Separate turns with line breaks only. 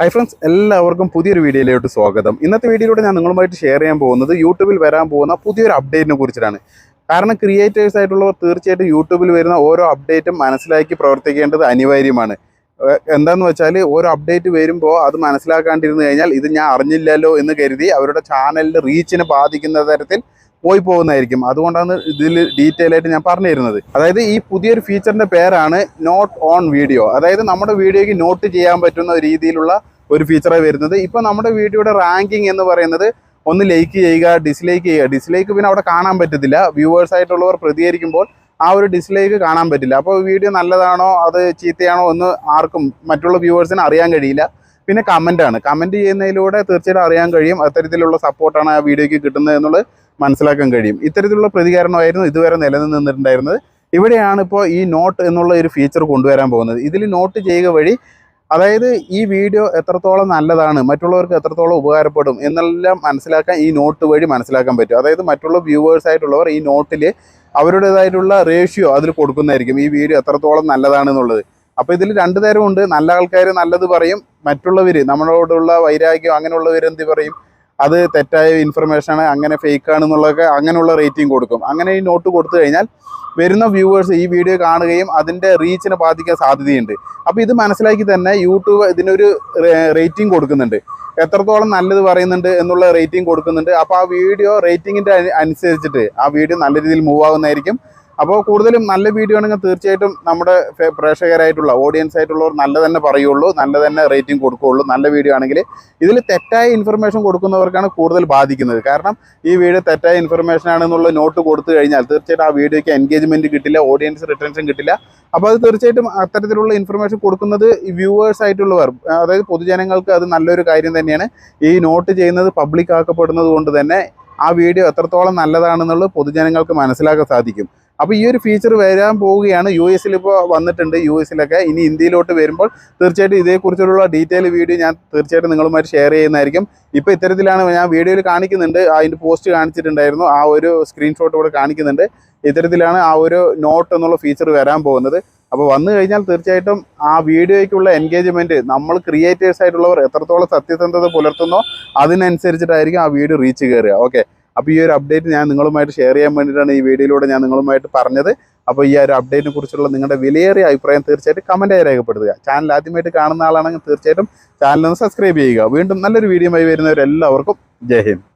Hi friends എല്ലാവർക്കും പുതിയൊരു വീഡിയോയിലോട്ട് സ്വാഗതം. ഇന്നത്തെ വീഡിയോയിലൂടെ ഞാൻ നിങ്ങളുമായിട്ട് ഷെയർ ചെയ്യാൻ പോകുന്നത് യൂട്യൂബിൽ വരാൻ പോകുന്ന പുതിയൊരു അപ്ഡേറ്റിനെ കുറിച്ചിട്ടാണ്. കാരണം ക്രിയേറ്റേഴ്സ് ആയിട്ടുള്ളവർ തീർച്ചയായിട്ടും യൂട്യൂബിൽ വരുന്ന ഓരോ അപ്ഡേറ്റും മനസ്സിലാക്കി പ്രവർത്തിക്കേണ്ടത് അനിവാര്യമാണ്. എന്താന്ന് വെച്ചാൽ ഓരോ അപ്ഡേറ്റ് വരുമ്പോൾ അത് മനസ്സിലാക്കാണ്ടിരുന്നു കഴിഞ്ഞാൽ ഇത് ഞാൻ അറിഞ്ഞില്ലല്ലോ എന്ന് കരുതി അവരുടെ ചാനലിന്റെ റീച്ചിനെ ബാധിക്കുന്ന തരത്തിൽ പോയി പോകുന്നതായിരിക്കും. അതുകൊണ്ടാണ് ഇതിൽ ഡീറ്റെയിൽ ആയിട്ട് ഞാൻ പറഞ്ഞു തരുന്നത് അതായത് ഈ പുതിയൊരു ഫീച്ചറിന്റെ പേരാണ് നോട്ട് ഓൺ വീഡിയോ അതായത് നമ്മുടെ വീഡിയോയ്ക്ക് നോട്ട് ചെയ്യാൻ പറ്റുന്ന രീതിയിലുള്ള ഒരു ഫീച്ചറാണ് വരുന്നത്. ഇപ്പോൾ നമ്മുടെ വീഡിയോയുടെ റാങ്കിങ് എന്ന് പറയുന്നത് ഒന്ന് ലൈക്ക് ചെയ്യുക ഡിസ്ലൈക്ക് ചെയ്യുക. ഡിസ്ലൈക്ക് പിന്നെ അവിടെ കാണാൻ പറ്റത്തില്ല. വ്യൂവേഴ്സ് ആയിട്ടുള്ളവർ പ്രതികരിക്കുമ്പോൾ ആ ഒരു ഡിസ്ലൈക്ക് കാണാൻ പറ്റില്ല. അപ്പോൾ വീഡിയോ നല്ലതാണോ അത് ചീത്തയാണോ എന്ന് ആർക്കും മറ്റുള്ള വ്യൂവേഴ്സിന് അറിയാൻ കഴിയില്ല. പിന്നെ കമന്റാണ് കമന്റ് ചെയ്യുന്നതിലൂടെ തീർച്ചയായിട്ടും അറിയാൻ കഴിയും. അത്തരത്തിലുള്ള സപ്പോർട്ടാണ് ആ വീഡിയോയ്ക്ക് കിട്ടുന്നത് എന്നുള്ളത് മനസ്സിലാക്കാൻ കഴിയും. ഇത്തരത്തിലുള്ള പ്രതികരണമായിരുന്നു ഇതുവരെ നിലനിന്നിട്ടുണ്ടായിരുന്നത്. ഇവിടെയാണ് ഇപ്പോൾ ഈ നോട്ട് എന്നുള്ള ഒരു ഫീച്ചർ കൊണ്ടുവരാൻ പോകുന്നത്. ഇതിൽ നോട്ട് ചെയ്യുക വഴി അതായത് ഈ വീഡിയോ എത്രത്തോളം നല്ലതാണ് മറ്റുള്ളവർക്ക് എത്രത്തോളം ഉപകാരപ്പെടും എന്നെല്ലാം മനസ്സിലാക്കാൻ ഈ നോട്ട് വഴി മനസ്സിലാക്കാൻ പറ്റും. അതായത് മറ്റുള്ള വ്യൂവേഴ്സ് ആയിട്ടുള്ളവർ ഈ നോട്ടിൽ അവരുടേതായിട്ടുള്ള റേഷ്യോ അതിൽ കൊടുക്കുന്നതായിരിക്കും ഈ വീഡിയോ എത്രത്തോളം നല്ലതാണെന്നുള്ളത് അപ്പോൾ ഇതിൽ രണ്ട് തരമുണ്ട് നല്ല ആൾക്കാർ നല്ലത് പറയും മറ്റുള്ളവർ നമ്മളോടുള്ള വൈരാഗ്യം അങ്ങനെയുള്ളവർ എന്ത് പറയും? അത് തെറ്റായ ഇൻഫർമേഷൻ ഇൻഫർമേഷനാണ് അങ്ങനെ ഫേക്ക് ആണെന്നുള്ളതൊക്കെ അങ്ങനെയുള്ള റേറ്റിംഗ് കൊടുക്കും. അങ്ങനെ ഈ നോട്ട് കൊടുത്തു കഴിഞ്ഞാൽ വരുന്ന വ്യൂവേഴ്സ് ഈ വീഡിയോ കാണുകയും അതിന്റെ റീച്ചിനെ ബാധിക്കാൻ സാധ്യതയുണ്ട്. അപ്പോൾ ഇത് മനസ്സിലാക്കി തന്നെ യൂട്യൂബ് ഇതിനൊരു റേറ്റിംഗ് കൊടുക്കുന്നുണ്ട്. എത്രത്തോളം നല്ലത് പറയുന്നുണ്ട് എന്നുള്ള റേറ്റിംഗ് കൊടുക്കുന്നുണ്ട്. അപ്പോൾ ആ വീഡിയോ റേറ്റിങ്ങിന്റെ അനുസരിച്ചിട്ട് ആ വീഡിയോ നല്ല രീതിയിൽ മൂവ് ആകുന്നതായിരിക്കും അപ്പോൾ കൂടുതലും നല്ല വീഡിയോ ആണെങ്കിൽ തീർച്ചയായിട്ടും നമ്മുടെ പ്രേക്ഷകരായിട്ടുള്ള ഓഡിയൻസ് ആയിട്ടുള്ളവർ നല്ല തന്നെ പറയുള്ളൂ നല്ല തന്നെ റേറ്റിംഗ് കൊടുക്കുകയുള്ളൂ. നല്ല വീഡിയോ ആണെങ്കിൽ ഇതിൽ തെറ്റായ ഇൻഫർമേഷൻ കൊടുക്കുന്നവർക്കാണ് കൂടുതൽ ബാധിക്കുന്നത്. കാരണം ഈ വീഡിയോ തെറ്റായ ഇൻഫർമേഷൻ ആണെന്നുള്ള നോട്ട് കൊടുത്തു കഴിഞ്ഞാൽ തീർച്ചയായിട്ടും ആ വീഡിയോയ്ക്ക് എൻഗേജ്മെന്റ് കിട്ടില്ല ഓഡിയൻസ് റിട്ടൻഷൻ കിട്ടില്ല. അപ്പോൾ അത് തീർച്ചയായിട്ടും അത്തരത്തിലുള്ള ഇൻഫർമേഷൻ കൊടുക്കുന്നത് വ്യൂവേഴ്സ് ആയിട്ടുള്ളവർ അതായത് പൊതുജനങ്ങൾക്ക് അത് നല്ലൊരു കാര്യം തന്നെയാണ്. ഈ നോട്ട് ചെയ്യുന്നത് പബ്ലിക് ആക്കപ്പെടുന്നത് കൊണ്ട് തന്നെ ആ വീഡിയോ എത്രത്തോളം നല്ലതാണെന്നുള്ളത് പൊതുജനങ്ങൾക്ക് മനസ്സിലാക്കാൻ സാധിക്കും. അപ്പോൾ ഈ ഒരു ഫീച്ചർ വരാൻ പോവുകയാണ് യു എസിൽ ഇപ്പോൾ വന്നിട്ടുണ്ട്. യു എസിലൊക്കെ ഇനി ഇന്ത്യയിലോട്ട് വരുമ്പോൾ തീർച്ചയായിട്ടും ഇതേക്കുറിച്ചുള്ള ഡീറ്റെയിൽ വീഡിയോ ഞാൻ തീർച്ചയായിട്ടും നിങ്ങളുമായിട്ട് ഷെയർ ചെയ്യുന്നതായിരിക്കും. ഇപ്പോൾ ഇത്തരത്തിലാണ് ഞാൻ വീഡിയോയിൽ കാണിക്കുന്നുണ്ട്. അതിന്റെ പോസ്റ്റ് കാണിച്ചിട്ടുണ്ടായിരുന്നു. ആ ഒരു സ്ക്രീൻഷോട്ട് ഇവിടെ കാണിക്കുന്നുണ്ട്. ഇത്തരത്തിലാണ് ആ ഒരു നോട്ട് എന്നുള്ള ഫീച്ചർ വരാൻ പോകുന്നത്. അപ്പോൾ വന്നു കഴിഞ്ഞാൽ തീർച്ചയായിട്ടും ആ വീഡിയോയ്ക്കുള്ള എൻഗേജ്മെന്റ് നമ്മൾ ക്രിയേറ്റേഴ്സ് ആയിട്ടുള്ളവർ എത്രത്തോളം സത്യസന്ധത പുലർത്തുന്നോ അതിനനുസരിച്ചിട്ടായിരിക്കും ആ വീഡിയോ റീച്ച് കയറുക. ഓക്കെ അപ്പോൾ ഈ ഒരു അപ്ഡേറ്റ് ഞാൻ നിങ്ങളുമായിട്ട് ഷെയർ ചെയ്യാൻ വേണ്ടിയിട്ടാണ് ഈ വീഡിയോയിലൂടെ ഞാൻ നിങ്ങളുമായിട്ട് പറഞ്ഞത്. അപ്പോൾ ഈ ഒരു അപ്ഡേറ്റിനെ കുറിച്ചുള്ള നിങ്ങളുടെ വിലയേറിയ അഭിപ്രായം തീർച്ചയായിട്ടും കമന്റായി രേഖപ്പെടുത്തുക. ചാനൽ ആദ്യമായിട്ട് കാണുന്ന ആളാണെങ്കിൽ തീർച്ചയായിട്ടും ചാനൽ ഒന്ന് സബ്സ്ക്രൈബ് ചെയ്യുക. വീണ്ടും നല്ലൊരു വീഡിയോ ആയി വരുന്നവരെല്ലാവർക്കും ജയ് ഹിന്ദ്.